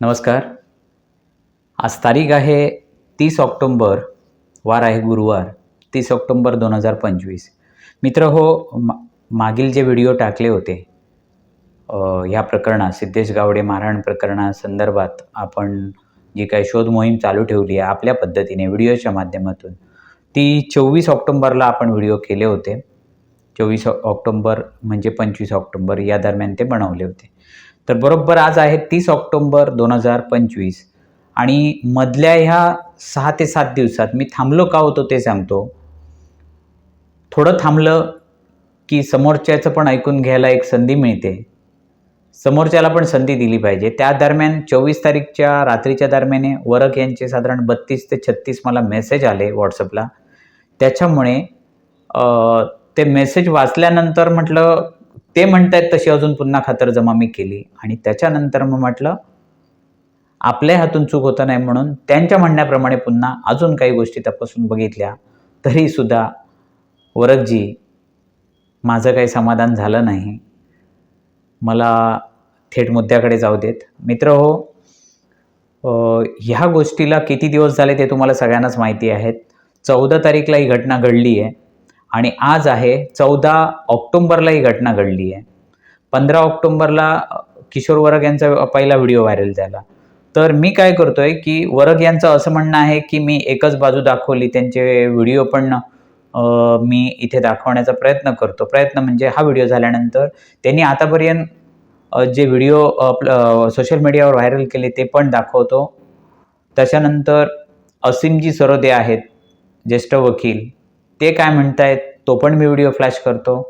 नमस्कार. आज तारीख आहे तीस ऑक्टोंबर वार आहे गुरुवार तीस ऑक्टोंबर दोन हजार पंचवीस. मित्र हो मा मागील जे व्हिडिओ टाकले होते ह्या प्रकरणात सिद्धेश गावडे मारहाण प्रकरणासंदर्भात आपण जी काही शोध मोहीम चालू ठेवली आहे आपल्या पद्धतीने व्हिडिओच्या माध्यमातून ती चोवीस ऑक्टोंबरला आपण व्हिडिओ केले होते. चोवीस ऑक्टोंबर म्हणजे पंचवीस ऑक्टोंबर या दरम्यान ते बनवले होते. तर बरोबर आज आहे तीस ऑक्टोंबर दोन हजार पंचवीस. आणि मधल्या ह्या सहा ते सात दिवसात मी थांबलो का होतो ते सांगतो. थोडं थांबलं की समोरच्याचं पण ऐकून घ्यायला एक संधी मिळते. समोरच्याला पण संधी दिली पाहिजे. त्या दरम्यान चोवीस तारीखच्या रात्रीच्या दरम्याने वरक यांचे साधारण बत्तीस ते छत्तीस मला मेसेज आले व्हॉट्सअपला. त्याच्यामुळे ते मेसेज वाचल्यानंतर म्हटलं ते म्हणतायत तशी अजून पुन्हा खातरजमा मी केली. आणि त्याच्यानंतर मग म्हटलं आपल्या हातून चूक होता नाही म्हणून त्यांच्या म्हणण्याप्रमाणे पुन्हा अजून काही गोष्टी तपासून बघितल्या. तरीसुद्धा वरकजी माझं काही समाधान झालं नाही. मला थेट मुद्द्याकडे जाऊ देत. मित्र हो ह्या गोष्टीला किती दिवस झाले ते तुम्हाला सगळ्यांनाच माहिती आहेत. चौदा तारीखला ही घटना घडली आहे आणि आज आहे चौदा ऑक्टोंबरला ही घटना घडली आहे. पंधरा ऑक्टोंबरला किशोर वरग यांचा पहिला व्हिडिओ व्हायरल झाला. तर मी काय करतोय की वरग यांचं असं म्हणणं आहे की मी एकच बाजू दाखवली त्यांचे व्हिडिओ पण मी इथे दाखवण्याचा प्रयत्न करतो. प्रयत्न म्हणजे हा व्हिडिओ झाल्यानंतर त्यांनी आतापर्यंत जे व्हिडिओ आपलं सोशल मीडियावर व्हायरल केले ते पण दाखवतो. त्याच्यानंतर असीमजी सरोदे आहेत ज्येष्ठ वकील. ते काय म्हणतायत तो पण मी व्हिडिओ फ्लॅश करतो.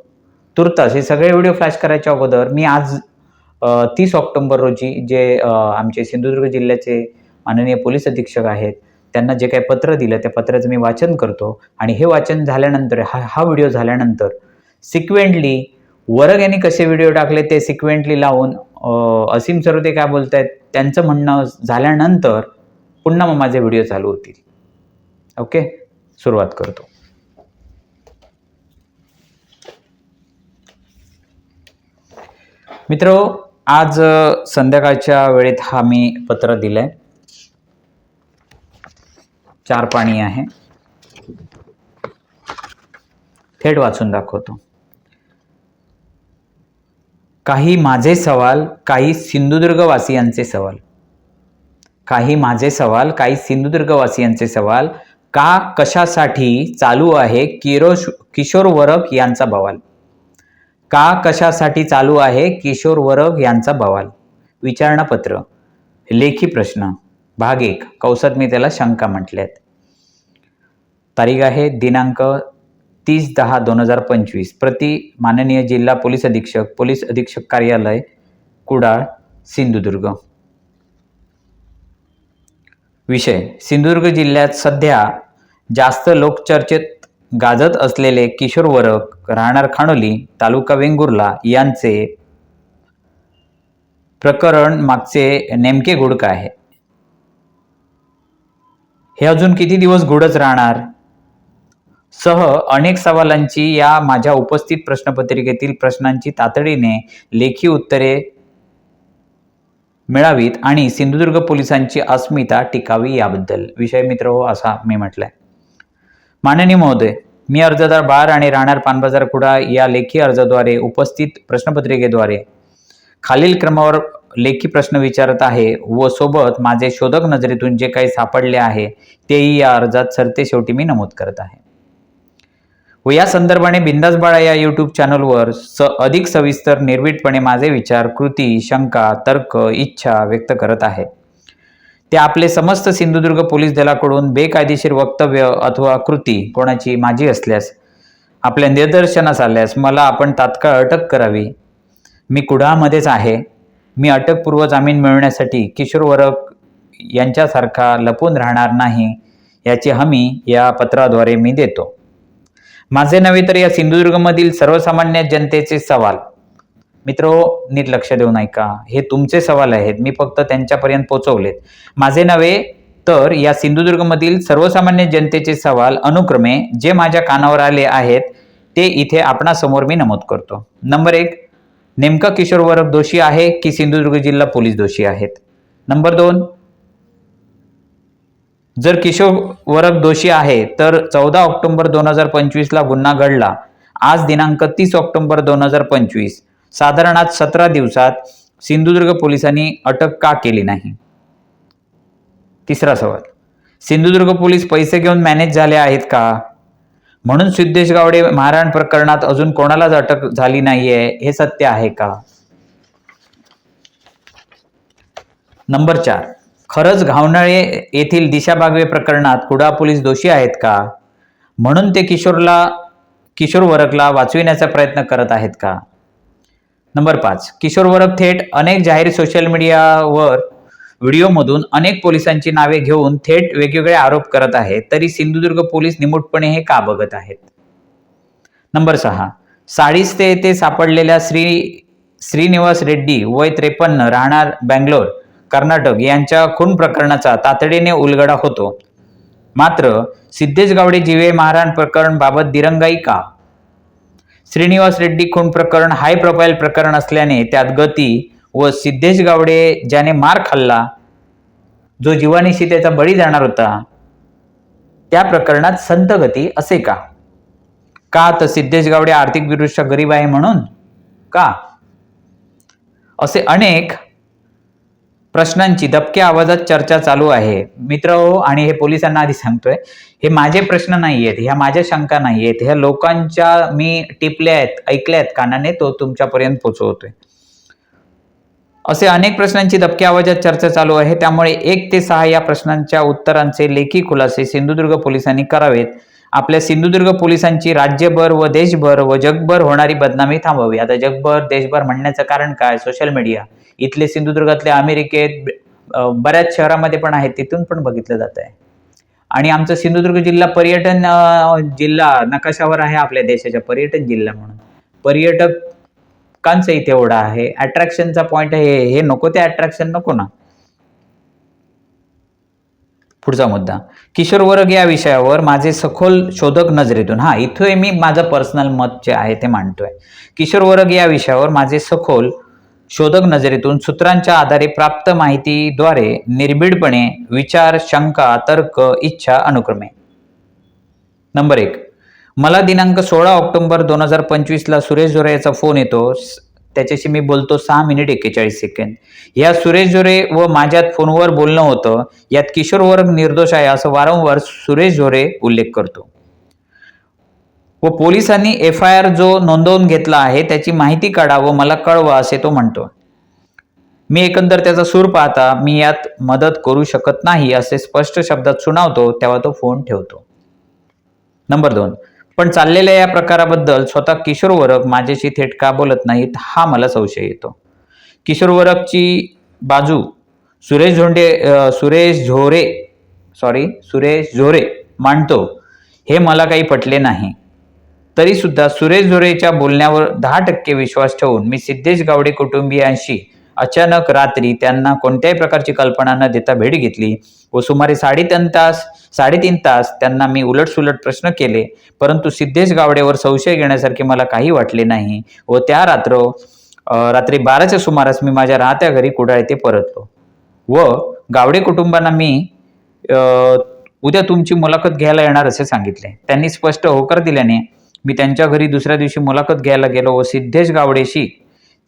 तुर्तास हे सगळे व्हिडिओ फ्लॅश करायच्या अगोदर मी आज तीस ऑक्टोंबर रोजी जे आमचे सिंधुदुर्ग जिल्ह्याचे माननीय पोलीस अधीक्षक आहेत त्यांना जे काही पत्र दिलं त्या पत्राचं मी वाचन करतो. आणि हे वाचन झाल्यानंतर हा हा व्हिडिओ झाल्यानंतर सिक्वेंटली वरग यांनी कसे व्हिडिओ टाकले ते सिक्वेंटली लावून असीम सरोदे काय बोलत आहेत त्यांचं म्हणणं झाल्यानंतर पुन्हा मग माझे व्हिडिओ चालू होतील. ओके? सुरुवात करतो. मित्र आज संध्याकाळच्या वेळेत हा मी पत्र दिलंय. चार पाणी आहे. थेट वाचून दाखवतो. काही माझे सवाल काही सिंधुदुर्गवासियांचे सवाल. काही माझे सवाल काही सिंधुदुर्गवासियांचे सवाल. का कशासाठी चालू आहे किरोश किशोर वरक यांचा बवाल? का कशासाठी चालू आहे किशोर वरग यांचा बवाल? विचारणापत्र. लेखी प्रश्न. भाग एक. कौसात मी त्याला शंका म्हटल्यात तारीख आहे दिनांक तीस दहा दोन हजार पंचवीस. प्रति माननीय जिल्हा पोलीस अधीक्षक पोलीस अधीक्षक कार्यालय कुडाळ सिंधुदुर्ग. विषय. सिंधुदुर्ग जिल्ह्यात सध्या जास्त लोकचर्चेत गाजत असलेले किशोर वरक राहणार खाणोली तालुका वेंगुर्ला यांचे प्रकरण मागचे नेमके गुड काय आहे? हे अजून किती दिवस गुडच राहणार? सह अनेक सवालांची या माझ्या उपस्थित प्रश्नपत्रिकेतील प्रश्नांची तातडीने लेखी उत्तरे मिळावीत आणि सिंधुदुर्ग पोलिसांची अस्मिता टिकावी याबद्दल. विषय मित्र हो असा मी म्हटलंय. माननीय महोदय मी अर्जदार बार आणि राहणार पानबाजार कुडा या लेखी अर्जाद्वारे उपस्थित प्रश्नपत्रिकेद्वारे खालील क्रमावर लेखी प्रश्न विचारत आहे व सोबत माझे शोधक नजरेतून जे काही सापडले आहे तेही या अर्जात सरते शेवटी मी नमूद करत आहे. व या संदर्भाने बिंदास बाळा या यूट्यूब चॅनलवर स अधिक सविस्तर निर्भीडपणे माझे विचार कृती शंका तर्क इच्छा व्यक्त करत आहे. ते आपले समस्त सिंधुदुर्ग पोलीस दलाकडून बेकायदेशीर वक्तव्य अथवा कृती कोणाची माझी असल्यास आपल्या निदर्शनास आल्यास मला आपण तात्काळ अटक करावी. मी कुडाळमध्येच आहे. मी अटकपूर्व जामीन मिळवण्यासाठी किशोर वरक यांच्यासारखा लपून राहणार नाही याची हमी या पत्राद्वारे मी देतो. माझे नव्हे तर या सिंधुदुर्गमधील सर्वसामान्य जनतेचे सवाल. मित्र नीट लक्ष देऊन ऐका. हे तुमचे सवाल आहेत. मी फक्त त्यांच्यापर्यंत पोहोचवलेत माझे नव्हे तर या सिंधुदुर्गमधील सर्वसामान्य जनतेचे सवाल अनुक्रमे जे माझ्या कानावर आले आहेत ते इथे आपणासमोर मी नमूद करतो. नंबर एक नेमका किशोर वरक दोषी आहे की सिंधुदुर्ग जिल्हा पोलीस दोषी आहेत? नंबर दोन जर किशोर वरक दोषी आहे तर चौदा ऑक्टोबर दोन हजार पंचवीसला गुन्हा घडला. आज दिनांक तीस ऑक्टोबर दोन हजार पंचवीस. साधारण आज सतरा दिवसात सिंधुदुर्ग पोलिसांनी अटक का केली नाही? तिसरा सवाल. सिंधुदुर्ग पोलीस पैसे घेऊन मॅनेज झाले आहेत का? म्हणून सिद्धेश गावडे मारहाण प्रकरणात अजून कोणालाच अटक झाली नाहीये हे सत्य आहे का? नंबर चार. खरंच घावनळे येथील दिशा बागवे प्रकरणात कुडा पोलीस दोषी आहेत का? म्हणून ते किशोरला किशोर वरकला वाचविण्याचा प्रयत्न करत आहेत का? नंबर पाच किशोर वरब थेट अनेक जाहीर सोशल मीडियावर व्हिडिओमधून अनेक पोलिसांची नावे घेऊन थेट वेगवेगळे आरोप करत आहे तरी सिंधुदुर्ग पोलीस निमूटपणे हे का बघत आहेत? नंबर सहा साडीस्ते येथे सापडलेल्या श्री श्रीनिवास रेड्डी वय त्रेपन्न राहणार बँगलोर कर्नाटक यांच्या खून प्रकरणाचा तातडीने उलगडा होतो. मात्र सिद्धेश गावडे जिवे मारहाण प्रकरण बाबत दिरंगाई का? श्रीनिवास रेड्डी खून प्रकरण हाय प्रोफाईल प्रकरण असल्याने त्यात गती व सिद्धेश गावडे ज्याने मार खाल्ला जो जीवानिशी त्याचा बळी जाणार होता त्या प्रकरणात संत गती असे का? का तर सिद्धेश गावडे आर्थिकदृष्ट्या गरीब आहे म्हणून? का? असे अनेक प्रश्नांची दबक्या आवाजात चर्चा चालू आहे. मित्र हो आणि हे पोलिसांना आधी सांगतोय हे माझे प्रश्न नाही आहेत ह्या माझ्या शंका नाही आहेत ह्या लोकांच्या मी टिपल्या आहेत ऐकल्या आहेत कानाने तो तुमच्यापर्यंत पोचवतोय. असे अनेक प्रश्नांची दबक्या आवाजात चर्चा चालू आहे त्यामुळे एक ते सहा या प्रश्नांच्या उत्तरांचे लेखी खुलासे सिंधुदुर्ग पोलिसांनी करावेत. आपल्या सिंधुदुर्ग पोलिसांची राज्यभर व देशभर व जगभर होणारी बदनामी थांबवावी. आता जगभर देशभर म्हणण्याचं कारण काय? Social media. इथले सिंधुदुर्गातले अमेरिकेत बऱ्याच शहरामध्ये पण आहेत तिथून पण बघितलं जात आहे. आणि आमचा सिंधुदुर्ग जिल्हा पर्यटन जिल्हा नकाशावर आहे आपल्या देशाच्या पर्यटन जिल्हा म्हणून. पर्यटकांचं इथे एवढा आहे अट्रॅक्शनचा पॉईंट आहे हे नको ते अट्रॅक्शन नको ना. पुढचा मुद्दा. किशोर वर्ग या विषयावर माझे सखोल शोधक नजरेतून हा इथे मी माझं पर्सनल मत जे आहे ते मांडतोय. किशोर वर्ग या विषयावर माझे सखोल शोधक नजरेतून सूत्रांच्या आधारे प्राप्त माहितीद्वारे निर्भीडपणे विचार शंका तर्क इच्छा अनुक्रमे. नंबर एक. मला दिनांक सोळा ऑक्टोबर दोन हजार पंचवीसला सुरेश जोरे याचा फोन येतो. त्याच्याशी मी बोलतो सहा मिनिट एक्केचाळीस सेकंद. या सुरेश जोरे व माझ्यात फोनवर बोलणं होतं. यात किशोर वर्ग निर्दोष आहे असं वारंवार सुरेश जोरे उल्लेख करतो. व पोलिसांनी एफ आय आर जो नोंदवून घेतला आहे त्याची माहिती काढा व मला कळवा असे तो म्हणतो. मी एकंदर त्याचा सूर पाहता मी यात मदत करू शकत नाही असे स्पष्ट शब्दात सुनावतो तेव्हा तो फोन ठेवतो. नंबर दोन. पण चाललेल्या या प्रकाराबद्दल स्वतः किशोर वरक माझ्याशी थेट का बोलत नाहीत हा मला संशय येतो. किशोर वरकची बाजू सुरेश झोंडे सुरेश झोरे सॉरी सुरेश झोरे मांडतो हे मला काही पटले नाही. तरी सुद्धा सुरेश झुरेच्या बोलण्यावर दहा टक्के विश्वास ठेवून मी सिद्धेश गावडे कुटुंबियांशी अचानक रात्री त्यांना कोणत्याही प्रकारची कल्पना न देता भेट घेतली व सुमारे साडेतीन तास साडेतीन तास त्यांना मी उलटसुलट प्रश्न केले परंतु सिद्धेश गावडेवर संशय घेण्यासारखे मला काही वाटले नाही व त्या रात्र रात्री बाराच्या सुमारास मी माझ्या राहत्या घरी कुडाळ येथे परतलो. व गावडे कुटुंबांना मी उद्या तुमची मुलाखत घ्यायला येणार असे सांगितले. त्यांनी स्पष्ट होकार दिल्याने मी त्यांच्या घरी दुसऱ्या दिवशी मुलाखत घ्यायला गेलो व सिद्धेश गावडेशी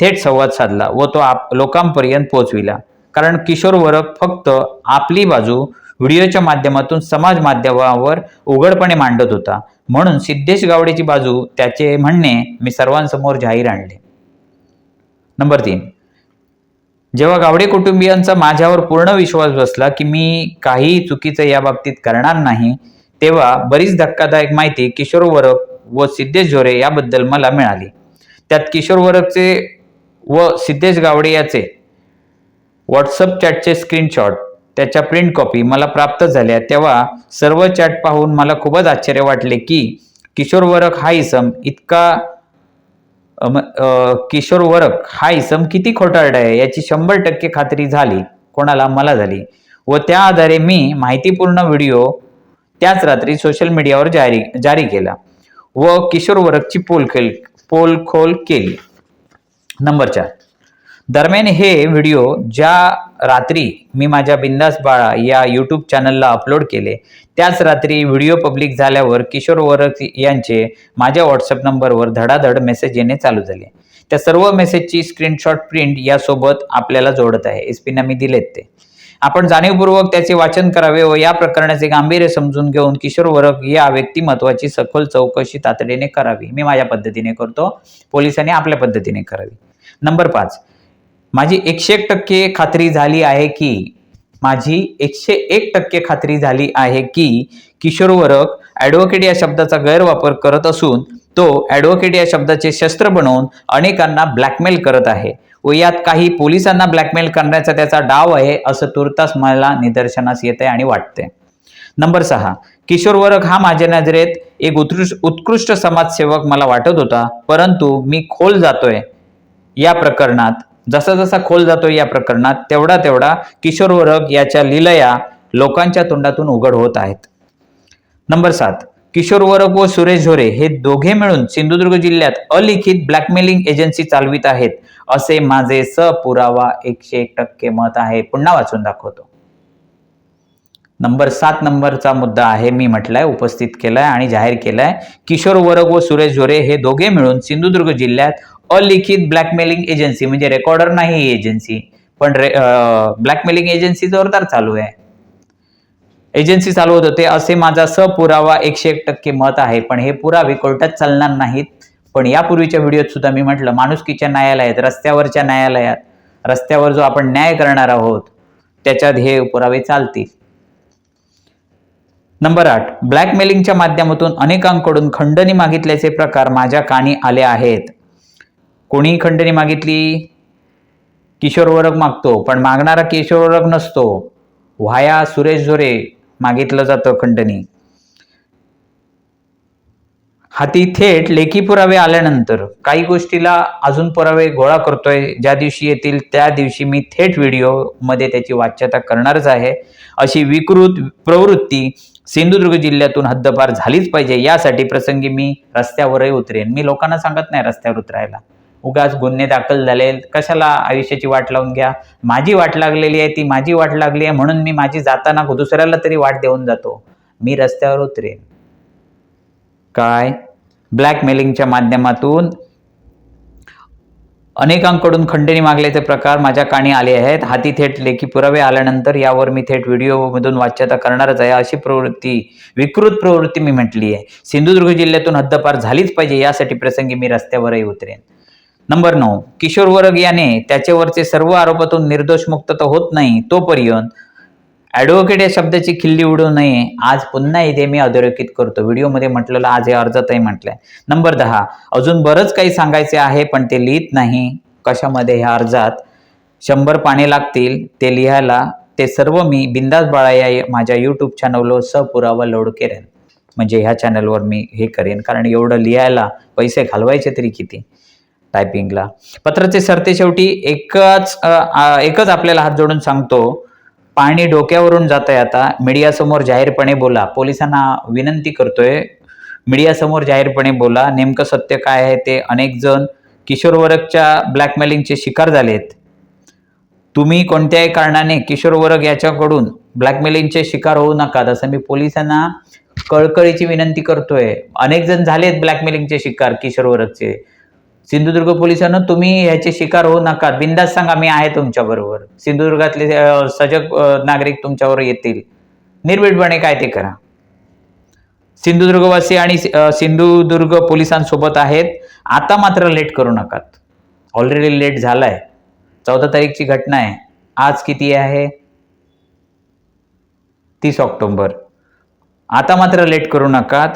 थेट संवाद साधला व तो आप लोकांपर्यंत पोहोचविला. कारण किशोर वरक फक्त आपली बाजू व्हिडिओच्या माध्यमातून समाज माध्यमावर उघडपणे मांडत होता. म्हणून सिद्धेश गावडेची बाजू त्याचे म्हणणे मी सर्वांसमोर जाहीर आणले. नंबर तीन. जेव्हा गावडे कुटुंबियांचा माझ्यावर पूर्ण विश्वास बसला की मी काही चुकीचं या बाबतीत करणार नाही तेव्हा बरीच धक्कादायक माहिती किशोर वरक व सिद्धेश झोरे याबद्दल मला मिळाली. त्यात किशोर वरकचे व सिद्धेश गावडे याचे व्हॉट्सअप चॅटचे स्क्रीनशॉट त्याच्या प्रिंट कॉपी मला प्राप्त झाल्या. तेव्हा सर्व चॅट पाहून मला खूपच आश्चर्य वाटले की किशोर वरक हा इसम इतका किशोर वरक हा इसम किती खोटारडा आहे? याची शंभर टक्के खात्री झाली कोणाला? मला झाली. व त्या आधारे मी माहितीपूर्ण व्हिडिओ त्याच रात्री सोशल मीडियावर जारी जारी केला. व किशोर वरकची पोलखेल पोलखोल केली. नंबर चार दरम्यान हे व्हिडिओ ज्या रात्री मी माझ्या बिंदास बाळा या यूट्यूब चॅनलला अपलोड केले त्याच रात्री व्हिडिओ पब्लिक झाल्यावर किशोर वरक यांचे माझ्या व्हॉट्सअप नंबरवर धडाधड मेसेज येणे चालू झाले. त्या सर्व मेसेजची स्क्रीनशॉट प्रिंट यासोबत आपल्याला जोडत आहे. एस पीना मी दिलेत ते. आपण जाणीवपूर्वक त्याचे वाचन करावे व या प्रकरणाचे गांभीर्य समजून घेऊन किशोर वरक या व्यक्तिमत्वाची सखोल चौकशी तातडीने करावी. मी माझ्या पद्धतीने करतो. पोलिसांनी आपल्या पद्धतीने करावी. नंबर पाच. माझी एकशे एक टक्के खात्री झाली आहे की माझी एकशे एक टक्के खात्री झाली आहे की किशोर वरक ॲडव्होकेट या शब्दाचा गैरवापर करत असून तो ॲडव्होकेट या शब्दाचे शस्त्र बनवून अनेकांना ब्लॅकमेल करत आहे. व यात काही पोलिसांना ब्लॅकमेल करण्याचा त्याचा डाव आहे असं तुर्तास मला निदर्शनास येते आणि वाटते नंबर सहा किशोर वरक हा माझ्या नजरेत एक उत्कृष्ट उत्कृष्ट समाजसेवक मला वाटत होता परंतु मी खोल जातोय या प्रकरणात. जसा जसा खोल जातोय या प्रकरणात तेवढा तेवढा किशोर वरक याच्या लिलया लोकांच्या तोंडातून उघड होत आहेत. नंबर सात किशोर वरग व सुरेश झोरे हे दोघे मिळून सिंधुदुर्ग जिल्ह्यात अलिखित ब्लॅकमेलिंग एजन्सी चालवित आहेत. असे माझे सपुरावा एकशे एक टक्के मत आहे. पुन्हा वाचून दाखवतो. नंबर सात नंबरचा मुद्दा आहे मी म्हटलाय उपस्थित केलाय आणि जाहीर केलाय. किशोर वरग व सुरेश झोरे हे दोघे मिळून सिंधुदुर्ग जिल्ह्यात अलिखित ब्लॅकमेलिंग एजन्सी म्हणजे रेकॉर्डर नाही ही एजन्सी पण रे ब्लॅकमेलिंग एजन्सी जोरदार चालू आहे. एजन्सी चालवत होते. असे माझा सपुरावा एकशे एक टक्के मत आहे. पण हे पुरावे कोर्टात चालणार नाहीत. पण यापूर्वीच्या व्हिडिओत सुद्धा मी म्हटलं माणुसकीच्या न्यायालयात रस्त्यावरच्या न्यायालयात रस्त्यावर जो आपण न्याय करणार आहोत त्याच्यात हे पुरावे चालतील. नंबर आठ ब्लॅकमेलिंगच्या माध्यमातून अनेकांकडून खंडणी मागितल्याचे प्रकार माझ्या कानी आले आहेत. कोणी खंडणी मागितली? किशोर वर्ग मागतो पण मागणारा किशोर वर्ग नसतो. व्हाया सुरेश झोरे मागितलं जातं खंडणी. हाती थेट लेखी पुरावे आल्यानंतर काही गोष्टीला अजून पुरावे गोळा करतोय. ज्या दिवशी येतील त्या दिवशी मी थेट व्हिडिओमध्ये त्याची वाच्यता करणारच आहे. अशी विकृत प्रवृत्ती सिंधुदुर्ग जिल्ह्यातून हद्दपार झालीच पाहिजे. यासाठी प्रसंगी मी रस्त्यावरही उतरेन. मी लोकांना सांगत नाही रस्त्यावर उतरायला. उगाच गुन्हे दाखल झाले. कशाला आयुष्याची वाट लावून घ्या? माझी वाट लागलेली आहे ती माझी वाट लागली आहे म्हणून मी माझी जाताना दुसऱ्याला तरी वाट देऊन जातो. मी रस्त्यावर उतरेन. काय? ब्लॅकमेलिंगच्या माध्यमातून अनेकांकडून खंडणी मागल्याचे प्रकार माझ्या काणी आले आहेत. हाती थेट लेखी पुरावे आल्यानंतर यावर मी थेट व्हिडिओमधून वाच्यता करणारच आहे. अशी प्रवृत्ती विकृत प्रवृत्ती मी म्हटली आहे सिंधुदुर्ग जिल्ह्यातून हद्दपार झालीच पाहिजे यासाठी प्रसंगी मी रस्त्यावरही उतरेन. नंबर नऊ किशोर वर्ग याने त्याच्यावरचे सर्व आरोपातून निर्दोष मुक्तता होत नाही तोपर्यंत ॲडव्होकेट या शब्दाची खिल्ली उडू नये. आज पुन्हा इथे मी अधोरेखित करतो. व्हिडिओमध्ये म्हटलेलं आज हे अर्जातही म्हटलंय. नंबर दहा अजून बरंच काही सांगायचे आहे पण ते लिहित नाही. कशामध्ये ह्या अर्जात? शंभर पाने लागतील. ते लिहायला ते सर्व मी बिंदास बाळा या माझ्या यूट्यूब चॅनलवर सपुरावा लोड करेन म्हणजे ह्या चॅनलवर मी हे करेन. कारण एवढं लिहायला पैसे घालवायचे तरी किती? टायपिंगला पत्राचे सरते शेवटी एकच एकच आपल्याला हात जोडून सांगतो पाणी डोक्यावरून जात आहे आता. मीडियासमोर जाहीरपणे बोला. पोलिसांना विनंती करतोय मीडियासमोर जाहीरपणे बोला. नेमकं सत्य काय आहे ते अनेक जण किशोर वर्गच्या ब्लॅकमेलिंगचे शिकार झालेत. तुम्ही कोणत्याही कारणाने किशोर वर्ग याच्याकडून ब्लॅकमेलिंगचे शिकार होऊ नका असं मी पोलिसांना कळकळीची विनंती करतोय. अनेक जण झालेत ब्लॅकमेलिंगचे शिकार किशोर वर्गचे. सिंधुदुर्ग पोलिसांना तुम्ही ह्याचे शिकार होऊ नका. बिंदास सांगा मी आहे तुमच्या बरोबर. सिंधुदुर्गातले सजग नागरिक तुमच्यावर येतील. निर्भीडपणे काय ते करा. सिंधुदुर्गवासी आणि सिंधुदुर्ग पोलिसांसोबत आहेत. आता मात्र लेट करू नकात. ऑलरेडी लेट झालाय. चौदा तारीखची घटना आहे. आज किती आहे? तीस ऑक्टोबर. आता मात्र लेट करू नकात.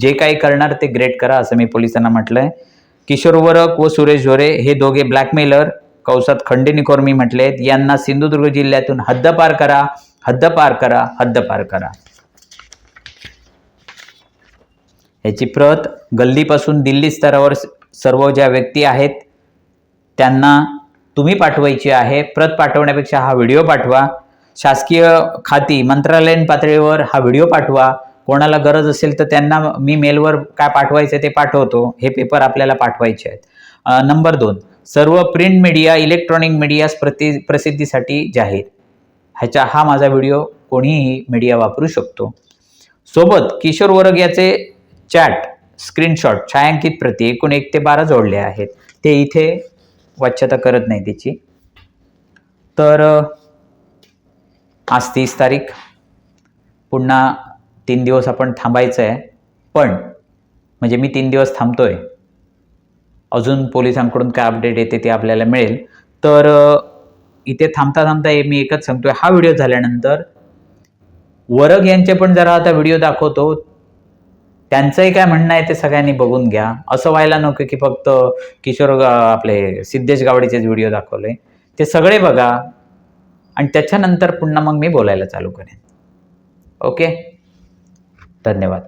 जे काही करणार ते ग्रेट करा असं मी पोलिसांना म्हटलंय. किशोर वरक व सुरेश झोरे हे दोघे ब्लॅकमेलर कौसात खंडेनिकोर मी म्हटलेत यांना सिंधुदुर्ग जिल्ह्यातून हद्दपार करा हद्दपार करा हद्दपार करा. याची प्रत गल्लीपासून दिल्ली स्तरावर सर्व ज्या व्यक्ती आहेत त्यांना तुम्ही पाठवायची आहे. प्रत पाठवण्यापेक्षा हा व्हिडिओ पाठवा. शासकीय खाती मंत्रालयीन पातळीवर हा व्हिडिओ पाठवा. कोणाला गरज असेल तर त्यांना मी मेलवर काय पाठवायचं ते पाठवतो. हे पेपर आपल्याला पाठवायचे आहेत. नंबर दोन. सर्व प्रिंट मीडिया इलेक्ट्रॉनिक मीडियास प्रति प्रसिद्धीसाठी जाहीर ह्याचा हा माझा व्हिडिओ कोणीही मीडिया वापरू शकतो. सोबत किशोर वर्ग याचे चॅट स्क्रीनशॉट छायांकित प्रती एकूण एक ते बारा जोडले आहेत. ते इथे वाच्यता करत नाही त्याची. तर आज तीस तारीख. पुन्हा तीन दिवस आपण थांबायचं आहे पण म्हणजे मी तीन दिवस थांबतोय. अजून पोलिसांकडून काय अपडेट येते ते आपल्याला मिळेल. तर इथे थांबता थांबता हे मी एकच सांगतोय हा व्हिडिओ झाल्यानंतर वरग यांचे पण जरा आता व्हिडिओ दाखवतो. त्यांचंही काय म्हणणं आहे ते सगळ्यांनी बघून घ्या. असं व्हायला नको की फक्त किशोर आपले सिद्धेश गावडेचेच व्हिडिओ दाखवले. ते सगळे बघा. आणि त्याच्यानंतर पुन्हा मग मी बोलायला चालू करेन. ओके? धन्यवाद.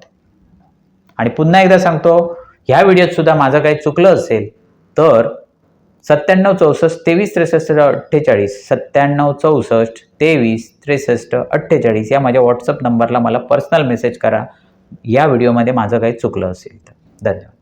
आणि पुन्हा एकदा सांगतो ह्या व्हिडिओत सुद्धा माझं काही चुकलं असेल तर सत्त्याण्णव चौसष्ट तेवीस त्रेसष्ट अठ्ठेचाळीस सत्त्याण्णव चौसष्ट तेवीस त्रेसष्ट अठ्ठेचाळीस या माझ्या व्हॉट्सअप नंबरला मला पर्सनल मेसेज करा. या व्हिडिओमध्ये माझं काही चुकलं असेल तर. धन्यवाद.